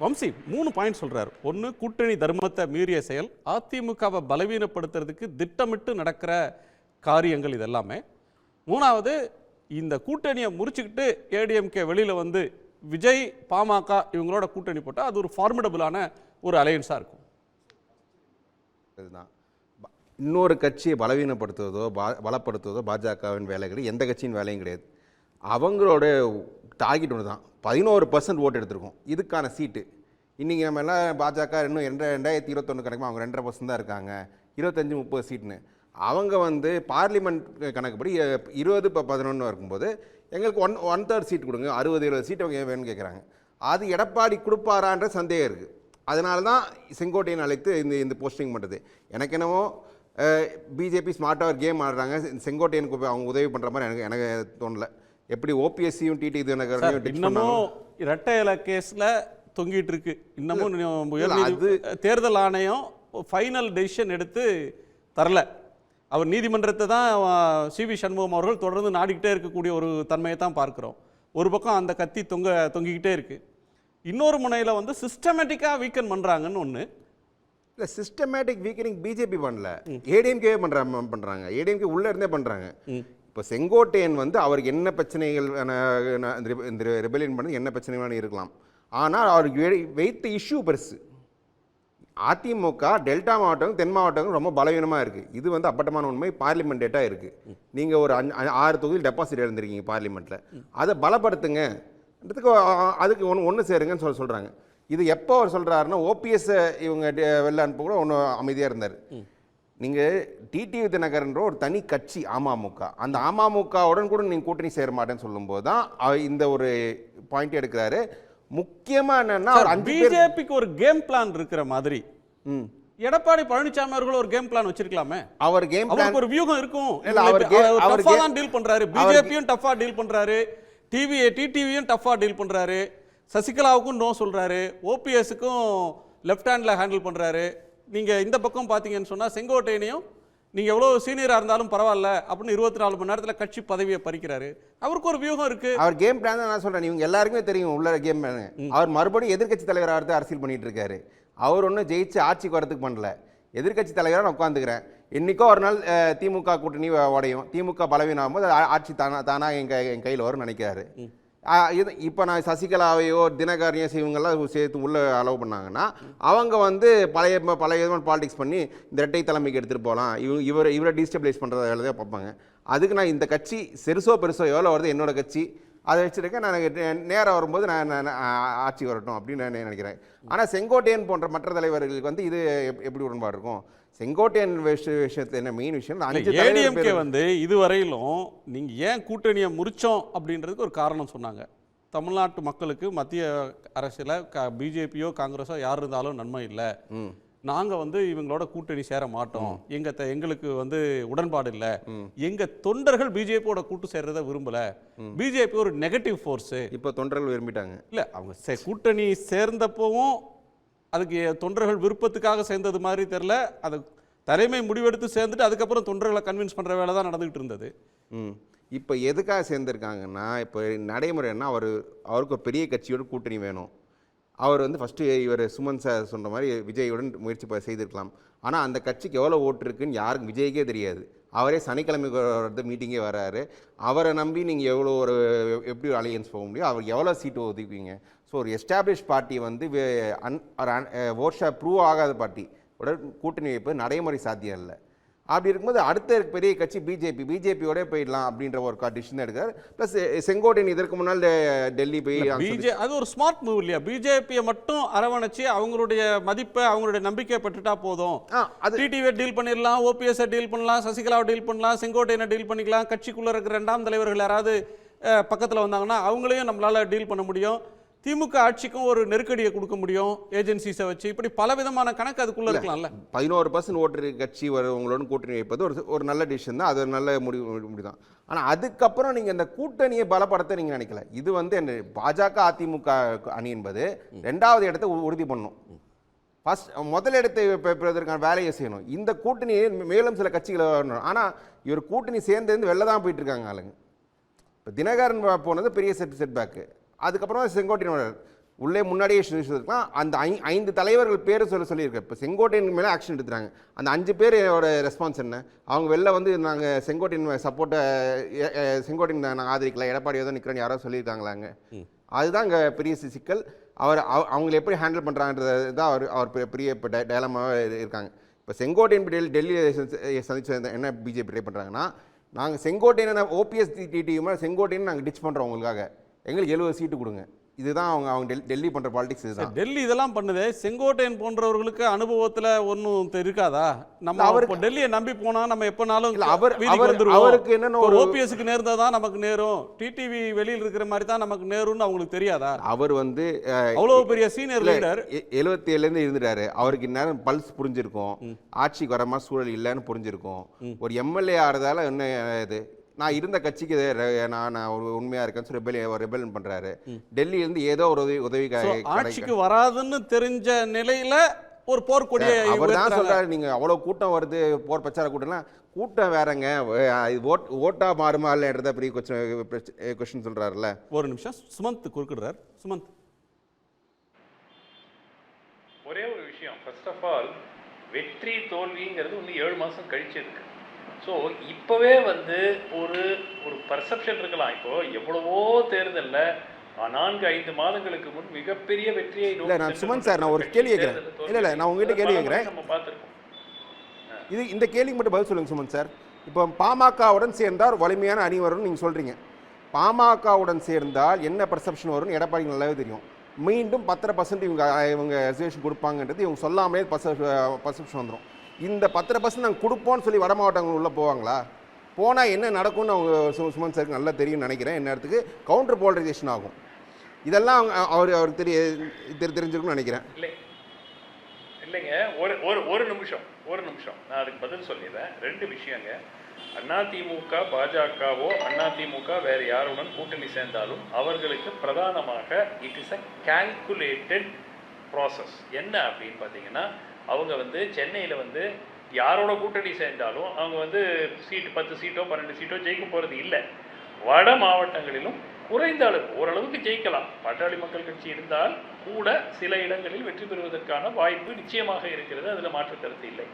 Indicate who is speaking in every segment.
Speaker 1: வம்சி மூணு பாயிண்ட் சொல்கிறார் ஒன்று கூட்டணி தர்மத்தை மீறிய செயல் அதிமுகவை பலவீனப்படுத்துறதுக்கு திட்டமிட்டு நடக்கிற காரியங்கள் இதெல்லாமே. மூணாவது இந்த கூட்டணியை முறிச்சுக்கிட்டு ஏடிஎம்கே வெளியில் வந்து விஜய் பாமக இவங்களோட கூட்டணி போட்டால் அது ஒரு ஃபார்மிடபுளான ஒரு அலையன்ஸாக இருக்கும்.
Speaker 2: இதுதான் இன்னொரு கட்சியை பலவீனப்படுத்துவதோ பா- பலப்படுத்துவதோ பாஜகவின் வேலை கிடையாது எந்த கட்சியின் வேலையும் கிடையாது. அவங்களோட டார்கெட் ஒன்று தான். பதினோரு பர்சன்ட் ஓட்டு எடுத்திருக்கோம். இதுக்கான சீட்டு இன்றைக்கி நம்ம எல்லாம் பாஜக இன்னும் ரெண்டு ரெண்டாயிரத்தி இருபத்தொன்று கிடைக்குமா அவங்க ரெண்டரை பர்சன்ட் தான் இருக்காங்க. இருபத்தஞ்சி முப்பது சீட்னு அவங்க வந்து பார்லிமெண்ட் கணக்குப்படி இருபது இப்போ பதினொன்று இருக்கும்போது எங்களுக்கு ஒன் ஒன் தேர்ட் சீட் கொடுங்க. அறுபது இருபது சீட் அவங்க வேணும்னு கேட்குறாங்க அது எடப்பாடி கொடுப்பாரான்ற சந்தேகம் இருக்குது அதனால தான் செங்கோட்டையன் அழைத்து இந்த இந்த போஸ்டிங் பண்ணுறது எனக்கு என்னவோ பிஜேபி ஸ்மார்ட்டாக ஒரு கேம் ஆடுறாங்க. செங்கோட்டையனுக்கு போய் அவங்க உதவி பண்ணுற மாதிரி எனக்கு எனக்கு தோணல. எப்படி ஓபிஎஸ்சியும் டிடி எனக்கு
Speaker 1: இன்னமும் இரட்டை இலை கேஸ்ல தொங்கிட்டு இருக்கு. இன்னமும் நீதி- தேர்தல் ஆணையம் ஃபைனல் டெசிஷன் எடுத்து தரல. அவர் நீதிமன்றத்தை தான் சிவி சண்முகம் அவர்கள் தொடர்ந்து நாடிக்கிட்டே இருக்கக்கூடிய ஒரு தன்மையை தான் பார்க்கிறோம். ஒரு பக்கம் அந்த கத்தி தொங்க தொங்கிக்கிட்டே இருக்கு. இன்னொரு முனையில வந்து சிஸ்டமேட்டிக்காக வீக்கன் பண்றாங்கன்னு ஒன்று
Speaker 2: இல்லை சிஸ்டமேட்டிக் வீக்கனிங் பிஜேபி பண்ணல. ஏடிஎம்கே பண்ணுற பண்ணுறாங்க ஏடிஎம்கே உள்ளே இருந்தே பண்ணுறாங்க இப்போ செங்கோட்டையன் வந்து அவருக்கு என்ன பிரச்சனைகள் இந்த ரெபலியன் பண்ணது என்ன பிரச்சனைகள் இருக்கலாம். ஆனால் அவருக்கு வைத்த இஷ்யூ பெருசு. அதிமுக டெல்டா மாவட்டம் தென் மாவட்டம் ரொம்ப பலவீனமாக இருக்குது இது வந்து அப்பட்டமான உண்மை பார்லிமெண்ட் டேட்டாக இருக்குது நீங்கள் ஒரு அஞ்சு ஆறு தொகுதியில் டெபாசிட் எழுந்திருக்கீங்க பார்லிமெண்ட்டில் அதை பலப்படுத்துங்க. அதுக்கு அதுக்கு ஒன்று ஒன்று சேருங்கன்னு சொல்ல சொல்கிறாங்க இது எப்போ அவர் சொல்கிறாருன்னா ஓபிஎஸ் இவங்க வெளில அனுப்ப கூட ஒன்று அமைதியாக இருந்தார். நீங்கள் டிடிவி தினகரன்ற ஒரு தனி கட்சி அமமுக. அந்த அமமுகவுடன் கூட நீங்கள் கூட்டணி சேர மாட்டேன்னு சொல்லும்போது தான் இந்த ஒரு பாயிண்ட் எடுக்கிறாரு. முக்கியமாக என்னன்னா
Speaker 1: பிஜேபிக்கு ஒரு கேம் பிளான் இருக்கிற மாதிரி.
Speaker 2: ம்.
Speaker 1: எடப்பாடி பழனிசாமி அவர்கள் ஒரு கேம் பிளான் வச்சிருக்கலாமே?
Speaker 2: அவர் கேம் பிளான்
Speaker 1: ஒரு வியூகம் இருக்கும்.
Speaker 2: இல்ல, அவர்
Speaker 1: டஃபா தான் டீல் பண்றாரு. பிஜேபியும் டஃபா டீல் பண்றாரு. டிவி டிடிவியும் டஃபா டீல் பண்றாரு. சசிகலாவுக்கும் நோ சொல்றாரு. ஓபிஎஸ்க்கும் லெஃப்ட் ஹேண்ட்ல ஹேண்டில் பண்றாரு. நீங்க இந்த பக்கம் பாத்தீங்கன்னு சொன்னா செங்கோட்டையனையும் நீங்க எவ்வளவு சீனியரா இருந்தாலும் பரவாயில்ல அப்படின்னு இருபத்தி நாலு மணி நேரத்துல கட்சி பதவியை பறிக்கிறாரு. அவருக்கு ஒரு வியூகம் இருக்கு.
Speaker 2: அவர் கேம் பிளான் தான் நான் சொல்றேன். இவங்க எல்லாருக்குமே தெரியும் உள்ள கேம் பிளான் அவர் மறுபடியும் எதிர்க்கட்சி தலைவராக இருந்து அரசியல் பண்ணிட்டு இருக்காரு. அவர் ஒன்றும் ஜெயிச்சு ஆட்சிக்கு வரதுக்கு பண்ணல. எதிர்க்கட்சி தலைவராக நான் உட்காந்துக்கிறேன் என்னைக்கோ ஒரு நாள் திமுக கூட்டணி உடையும். திமுக பலவீனம் போது ஆட்சி தானா தானா என் என் கையில் வரும்னு நினைக்கிறாரு. இது இப்போ நான் சசிகலாவையோ தினகரனையோ இவங்கெல்லாம் சேர்த்து உள்ளே அலோவ் பண்ணாங்கன்னா அவங்க வந்து பழைய பழைய விதமான பாலிடிக்ஸ் பண்ணி இந்த இரட்டை தலைமைக்கு எடுத்துகிட்டு போகலாம். இவ இவரை இவரை டீஸ்டபிளைஸ் பண்ணுறத வேலை தான் பார்ப்பாங்க. அதுக்கு நான் இந்த கட்சி செருசோ பெருசோ எவ்வளோ வருது என்னோட கட்சி அதை வச்சுருக்கேன். நான் நே- நேரம் வரும்போது நான் ஆட்சி வரட்டும் அப்படின்னு நான் நினைக்கிறேன். ஆனால் செங்கோட்டையன் போன்ற மற்ற தலைவர்களுக்கு வந்து இது எப்- எப்படி உடன்பாடு இருக்கும்? செங்கோட்டையன் விஷ- விஷயத்துல என்ன மெயின் விஷயம்? அஞ்சு
Speaker 1: ஏடிஎம்கே வந்து இதுவரையிலும் நீங்க ஏன் கூட்டணியை முறிச்சோம் அப்படின்றதுக்கு ஒரு காரணம் சொன்னாங்க. தமிழ்நாட்டு மக்களுக்கு மத்திய அரசியல பிஜேபியோ காங்கிரஸோ யார் இருந்தாலும் நன்மை இல்லை.
Speaker 2: ம்
Speaker 1: நாங்க வந்து இவங்களோட கூட்டணி சேர மாட்டோம். எங்க எங்களுக்கு வந்து உடன்பாடு இல்ல. எங்க தொண்டர்கள் பிஜேபியோட கூட்டு சேர்றத விரும்பல. பிஜேபி ஒரு நெகட்டிவ் ஃபோர்ஸ்
Speaker 2: இப்போ தொண்டர்கள் விரும்பிட்டாங்க.
Speaker 1: இல்ல அவங்க கூட்டணி சேர்ந்தப்பவும் அதுக்கு தொண்டர்கள் விருப்பத்துக்காக சேர்ந்தது மாதிரி தெரியல. அது தலைமை முடிவெடுத்து சேர்ந்துட்டு அதுக்கப்புறம் தொண்டர்களை கன்வின்ஸ் பண்ற வேலை தான் நடந்துகிட்டு இருந்தது.
Speaker 2: இப்போ எதுக்காக சேர்ந்துருக்காங்கன்னா இப்போ நடைமுறை என்ன அவர் அவருக்கு ஒரு பெரிய கட்சியோட கூட்டணி வேணும். அவர் வந்து ஃபஸ்ட்டு இவர் சுமன் சார் சொன்ன மாதிரி விஜயுடன் முயற்சி செய்திருக்கலாம். ஆனால் அந்த கட்சிக்கு எவ்வளோ ஓட்டு இருக்குன்னு யாருக்கும் விஜய்க்கே தெரியாது. அவரே சனிக்கிழமை வரது மீட்டிங்கே வராரு. அவரை நம்பி நீங்கள் எவ்வளோ ஒரு எப்படி அலையன்ஸ் போக முடியும்? அவர் எவ்வளோ சீட்டு ஒதுக்குவீங்க? ஸோ ஒரு எஸ்டாப்ளிஷ் பார்ட்டி வந்து வே- அன் ஓர்ஷா ப்ரூவ் ஆகாத பார்ட்டி உடன் கூட்டணி வைப்பது நடைமுறை சாத்தியம் இல்லை. அப்படி இருக்கும்போது அடுத்த பெரிய கட்சி பிஜேபி பிஜேபியோட போயிடலாம் அப்படின்ற ஒரு டிசிஷன் எடுக்கிறார். ப்ளஸ் செங்கோட்டையன் இதற்கு முன்னால் டெல்லி போய்
Speaker 1: பிஜே அது ஒரு ஸ்மார்ட் மூவ் இல்லையா? பிஜேபியை மட்டும் அரவணைச்சு அவங்களுடைய மதிப்பை அவங்களுடைய நம்பிக்கையை பெற்றுட்டா போதும்.
Speaker 2: அது
Speaker 1: டிடிவியை டீல் பண்ணிடலாம் ஓபிஎஸ் டீல் பண்ணலாம் சசிகலாவை டீல் பண்ணலாம் செங்கோட்டையனை டீல் பண்ணிக்கலாம் கட்சிக்குள்ள இருக்கிற ரெண்டாம் தலைவர்கள் யாராவது பக்கத்துல வந்தாங்கன்னா அவங்களையும் நம்மளால டீல் பண்ண முடியும். திமுக ஆட்சிக்கும் ஒரு நெருக்கடியை கொடுக்க முடியும் ஏஜென்சிஸை வச்சு. இப்படி பல விதமான கணக்கு அதுக்குள்ள இருக்கலாம்ல.
Speaker 2: பதினோரு பர்சன்ட் ஓட்டு இருக்க கட்சி உங்களோட கூட்டணி வைப்பது ஒரு ஒரு நல்ல டிசிஷன் தான். அது ஒரு நல்ல முடிவு முடிவு தான் ஆனால் அதுக்கப்புறம் நீங்கள் இந்த கூட்டணியை பலப்படுத்த நீங்கள் நினைக்கல. இது வந்து என்ன பாஜக அதிமுக அணி என்பது ரெண்டாவது இடத்தை உறுதி பண்ணும். ஃபர்ஸ்ட் முதல் இடத்தை பெறுவதற்கான வேலையை செய்யணும். இந்த கூட்டணி மேலும் சில கட்சிகளை வரணும். ஆனால் இவர் கூட்டணி சேர்ந்து வெளில தான் போயிட்டு இருக்காங்க ஆளுங்க. இப்போ தினகரன் போனது பெரிய செட் செட் பேக்கு அதுக்கப்புறம் செங்கோட்டையன் வர்றாரு உள்ளே முன்னாடியே சொல்லியிருக்கலாம் அந்த ஐ ஐந்து தலைவர்கள் பேர் சொல்ல சொல்லியிருக்கேன் இப்போ செங்கோட்டையன் மேலே ஆக்ஷன் எடுத்துறாங்க அந்த அஞ்சு பேரோட ரெஸ்பான்ஸ் என்ன அவங்க வெளில வந்து நாங்கள் செங்கோட்டையன் சப்போர்ட்டை செங்கோட்டையன் நாங்கள் ஆதரிக்கல எடப்பாடி தான் நிற்கிறோன்னு யாரோ சொல்லியிருக்காங்களாங்க அதுதான் இங்கே பெரிய சிக்கல் அவர் அவ- அவங்களை எப்படி ஹேண்டில் பண்ணுறாங்கன்றது தான் அவர் அவர் பெரிய இப்போ டயலமாவே இருக்காங்க இப்போ செங்கோட்டையன் டெல்லி டெல்லியில் சந்திச்ச என்ன பிஜேபி ட்ரை பண்ணுறாங்கன்னா நாங்கள் செங்கோட்டையன் ஓபிஎஸ் டிடியுமே செங்கோட்டையன் நாங்கள் டிச் பண்ணுறோம் உங்களுக்காக எங்களுக்கு எழுபது சீட்டு கொடுங்க. இதுதான் அவங்க அவங்க டெல் டெல்லி பண்ணுற பாலிடிக்ஸ் இதுதான்.
Speaker 1: டெல்லி இதெல்லாம் பண்ணுதே. செங்கோட்டையன் போன்றவர்களுக்கு அனுபவத்துல ஒன்றும் இருக்காதா? நம்ம இப்போ டெல்லியை நம்பி போனா நம்ம எப்பனாலும்
Speaker 2: அவர்- அவர்-
Speaker 1: வந்துருவோம்.
Speaker 2: அவருக்கு என்னன்னு
Speaker 1: ஒரு ஓபிஎஸ்க்கு நேர்ந்தா நமக்கு நேரும். டிடிவி வெளியில் இருக்கிற மாதிரி தான் நமக்கு நேரும்னு அவங்களுக்கு தெரியாதா?
Speaker 2: அவர் வந்து அஹ்,
Speaker 1: அவ்வளவு பெரிய சீனியர் லீடர்
Speaker 2: எழுபத்தி ஏழுலேருந்து இருந்துட்டாரு. அவருக்கு இந்நேரம் பல்ஸ் புரிஞ்சிருக்கும். ஆட்சிக்கு வர மாதிரி சூழல் இல்லைன்னு புரிஞ்சிருக்கும். ஒரு எம்எல்ஏ ஆறதால என்ன இது? நான் இருந்த கட்சிக்கு நான் நான் ஒரு உண்மையா இருக்கேன்னு சொல்லி ரெபெல் ரெபெல் பண்றாரு. டெல்லியில இருந்து ஏதோ ஒரு உதவி உதவி
Speaker 1: ஆட்சிக்கு வராதுன்னு தெரிஞ்ச நிலையில ஒரு போர்க்கொடியை
Speaker 2: அவர் தான். சொல்றாரு நீங்க அவ்வளவு கூட்டம் வருது போர் பிரச்சார கூட்டம்லாம் கூட்டம் வேறங்க. ஓட் ஓட்டா மாறுமா இல்லைன்றத பெரிய கொஸ்டின் கொஸ்டின் சொல்றாருல்ல.
Speaker 1: ஒரு நிமிஷம். சுமந்த் குறுக்கிடுறார். சுமந்த்.
Speaker 3: ஒரே ஒரு விஷயம். ஃபர்ஸ்ட் ஆஃப் ஆல் வெற்றி தோல்விங்கிறது இன்னும் ஏழு மாதம் கழிச்சு இருக்கு. ஸோ இப்போவே வந்து ஒரு ஒரு பர்செப்ஷன் இருக்கலாம் இப்போ எவ்வளவோ தேர்தலில் நான்கு ஐந்து மாதங்களுக்கு முன் மிகப்பெரிய வெற்றியை
Speaker 2: இல்ல, நான் சுமன் சார், நான் ஒரு கேள்வி கேட்கிறேன். இல்ல, இல்ல, நான் உங்ககிட்ட கேள்வி கேட்கிறேன்.
Speaker 3: நம்ம பார்த்திருக்கோம்
Speaker 2: இது இந்த கேள்விக்கு மட்டும் பதில் சொல்லுங்க சுமன் சார் இப்போ பாமகவுடன் சேர்ந்தால் வலிமையான அணி வரும்னு நீங்கள் சொல்கிறீங்க பாமகவுடன் சேர்ந்தால் என்ன பர்செப்ஷன் வரும்னு எடப்பாடி நல்லாவே தெரியும் மீண்டும் பத்தரை பர்சன்ட் இவங்க இவங்க ரிசர்வேஷன் கொடுப்பாங்கன்றது இவங்க சொல்லாமலே பர்செப்ஷன் வந்துடும் இந்த பத்தரை பர்சன்ட் நாங்கள் கொடுப்போம்னு சொல்லி வட மாவட்டங்கள் உள்ளே போவாங்களா? போனால் என்ன நடக்கும்னு அவங்க சுமன் சாருக்கு நல்லா தெரியும்னு நினைக்கிறேன். என்ன இடத்துக்கு? கவுண்டர் போலரைசேஷன் ஆகும். இதெல்லாம் அவங்க அவர் அவருக்கு தெரிய தெரி தெரிஞ்சிருக்கும்னு நினைக்கிறேன்.
Speaker 3: இல்லை. இல்லைங்க. ஒரு ஒரு ஒரு நிமிஷம். ஒரு நிமிஷம். நான் அதுக்கு பதில் சொல்லிடுறேன். ரெண்டு விஷயங்க. அதிமுக பாஜகவோ அதிமுக வேறு யாருடன் கூட்டணி சேர்ந்தாலும் அவர்களுக்கு பிரதானமாக it is a calculated process என்ன அப்படின்னு பார்த்தீங்கன்னா அவங்க வந்து சென்னையில் வந்து யாரோட கூட்டணி சேர்ந்தாலும் அவங்க வந்து சீட்டு பத்து சீட்டோ பன்னெண்டு சீட்டோ ஜெயிக்க போகிறது இல்லை. வட மாவட்டங்களிலும் குறைந்த அளவு ஓரளவுக்கு ஜெயிக்கலாம். பாட்டாளி மக்கள் கட்சி இருந்தால் கூட சில இடங்களில் வெற்றி பெறுவதற்கான வாய்ப்பு நிச்சயமாக இருக்கிறது. அதில் மாற்று கருத்து இல்லை.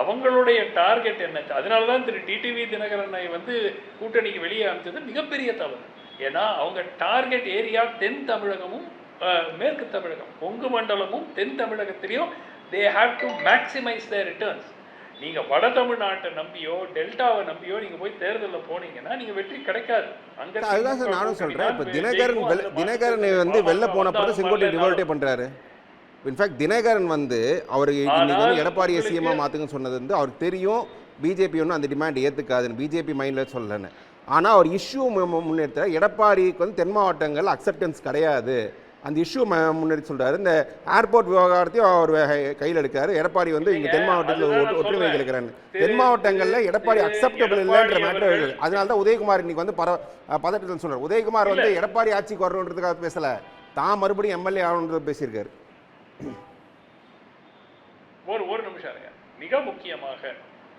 Speaker 3: அவங்களுடைய டார்கெட் என்ன? அதனால தான் திரு டிடிவி தினகரனை வந்து கூட்டணிக்கு வெளியே அமைச்சது மிகப்பெரிய தவறு. ஏன்னா அவங்க டார்கெட் ஏரியா தென் தமிழகமும் மேற்கு தமிழகம் கொங்கு மண்டலமும் தென் தமிழகத்திலையும் they have to maximise their returns நீங்க வட தமிழ்நாட்டை நம்பியோ டெல்டாவை நம்பியோ நீங்க போய் தேர்தலில் போனீங்கன்னா நீங்க வெற்றி கிடைக்காது. அங்க
Speaker 2: அதுதான் சார் நானும்
Speaker 3: தான்
Speaker 2: இப்போ தினகரன் தினகரன் வந்து வெளில. போன பிறகு செங்கோட்டை ரிவல்ட்டே பண்றாரு. இன்ஃபேக்ட் தினகரன் வந்து அவர் இன்னைக்கு வந்து எடப்பாடியை
Speaker 3: உங்களுக்கு-
Speaker 2: சிஎம்மா மாத்துங்கன்னு சொன்னது வந்து அவருக்கு தெரியும். பிஜேபி ஒன்றும் அந்த டிமாண்ட் ஏத்துக்காதுன்னு பிஜேபி மைண்டில் சொல்லலன்னு. ஆனால் அவர் இஷ்யூ முன்னெடுத்த எடப்பாடிக்கு வந்து தென் மாவட்டங்கள் அக்செப்டன்ஸ் கிடையாது. அந்த இஷ்யூ முன்னெடுத்து சொல்றாரு. இந்த ஏர்போர்ட் விவகாரத்தையும் அவர் கையில் எடுக்காரு எடப்பாடி வந்து இங்க தென் மாவட்டத்தில் ஒற்றுமை. இருக்கிறாரு
Speaker 3: திரு-
Speaker 2: தென் மாவட்டங்கள்ல எடப்பாடி அக்செப்டபிள் இல்லைன்ற மேட்டர் அதனால தான் உதயகுமார் இன்னைக்கு வந்து பர பதட்டத்தில் சொல்றாரு. உதயகுமார் வந்து எடப்பாடி ஆட்சிக்கு வரணுன்றதுக்காக பேசல. தான் மறுபடியும் எம்எல்ஏ ஆகணுன்றது பேசியிருக்காரு.
Speaker 3: ஒரு ஒரு நிமிஷம் இருங்க. மிக முக்கியமாக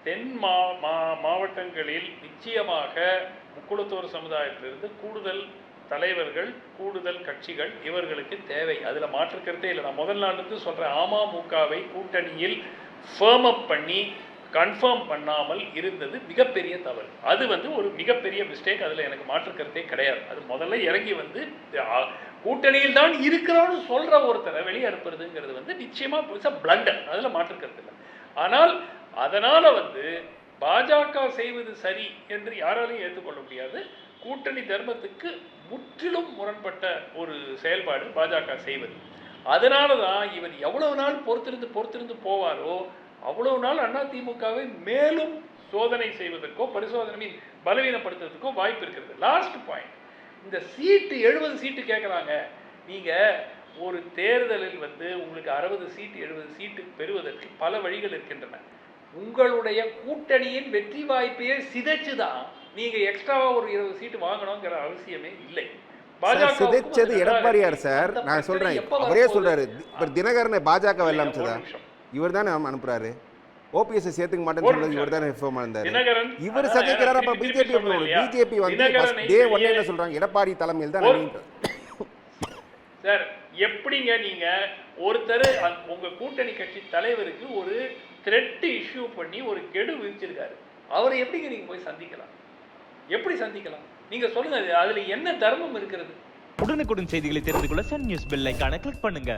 Speaker 3: தென் மா- மாவட்டங்களில் நிச்சயமாக முக்குளத்தூர் சமுதாயத்திலிருந்து கூடுதல் தலைவர்கள் கூடுதல் கட்சிகள் இவர்களுக்கு தேவை. அதில் மாற்று கருத்தே இல்லை. நான் முதல் நாளுக்கு சொல்கிறேன் அமமுகவை கூட்டணியில் ஃபேர்ம் அப் பண்ணி கன்ஃபார்ம் பண்ணாமல் இருந்தது மிகப்பெரிய தவறு. அது வந்து ஒரு மிகப்பெரிய மிஸ்டேக் அதில் எனக்கு மாற்று கருத்தே கிடையாது. அது முதல்ல இறங்கி வந்து கூட்டணியில் தான் இருக்கிறோன்னு சொல்கிற ஒருத்தரை வெளியே அனுப்புறதுங்கிறது வந்து நிச்சயமாக புதுசாக பிளண்டர் அதில் மாற்று கருத்து இல்லை. ஆனால் அதனால் வந்து பாஜக செய்வது சரி என்று யாராலையும் ஏற்றுக்கொள்ள முடியாது. கூட்டணி தர்மத்துக்கு முற்றிலும் முரண்பட்ட ஒரு செயல்பாடு பாஜக செய்வது. அதனால தான் இவர் எவ்வளவு நாள் பொறுத்திருந்து பொறுத்திருந்து போவாரோ அவ்வளவு நாள் அண்ணா திமுகவை மேலும் சோதனை செய்வதற்கோ பரிசோதனை மீன் பலவீனப்படுத்துறதுக்கோ வாய்ப்பு இருக்கிறது. லாஸ்ட் பாயிண்ட் இந்த சீட்டு எழுபது சீட்டு கேட்குறாங்க நீங்கள் ஒரு தேர்தலில் வந்து உங்களுக்கு அறுபது சீட்டு எழுபது சீட்டு பெறுவதற்கு பல வழிகள் இருக்கின்றன. உங்களுடைய கூட்டணியின் வெற்றி வாய்ப்பையே சிதைச்சு தான் நீங்க எக்ஸ்ட்ராவா ஒரு இருபது சீட்டு வாங்கணுங்கிற அவசியமே இல்லை.
Speaker 2: சார், சிதைச்சது எடப்பாடியார். சார். நான் சொல்றேன் அவரே? சொல்றாரு. இப்ப தினகரனை பாஜக அமைச்சதா
Speaker 3: நிமிஷம்.
Speaker 2: இவர் தானே அனுப்புறாரு? ஓபிஎஸ் சேர்த்துக்க மாட்டேன்னு
Speaker 3: நிமிஷம்.
Speaker 2: இவர் தானே ரிஃபார்ம் இருந்தாரு இவர் சந்திக்கிறாரு அப்ப பிஜேபி? பிஜேபி வந்து டே ஒன்னே என்ன சொல்றாங்க. எடப்பாடி தலைமையில் தான்
Speaker 3: சார் எப்படிங்க நீங்க ஒருத்தர் உங்க கூட்டணி கட்சி தலைவருக்கு ஒரு த்ரெட் இஷ்யூ பண்ணி ஒரு கெடு விதிச்சிருக்காரு. அவரை எப்படிங்க நீங்க போய் சந்திக்கலாம்? எப்படி சந்திக்கலாம்? நீங்க சொல்லுங்க அதுல என்ன தர்மம் இருக்கிறது?
Speaker 4: உடனுக்குடன் செய்திகளை தெரிந்து கொள்ள Sun News bell icon click பண்ணுங்க.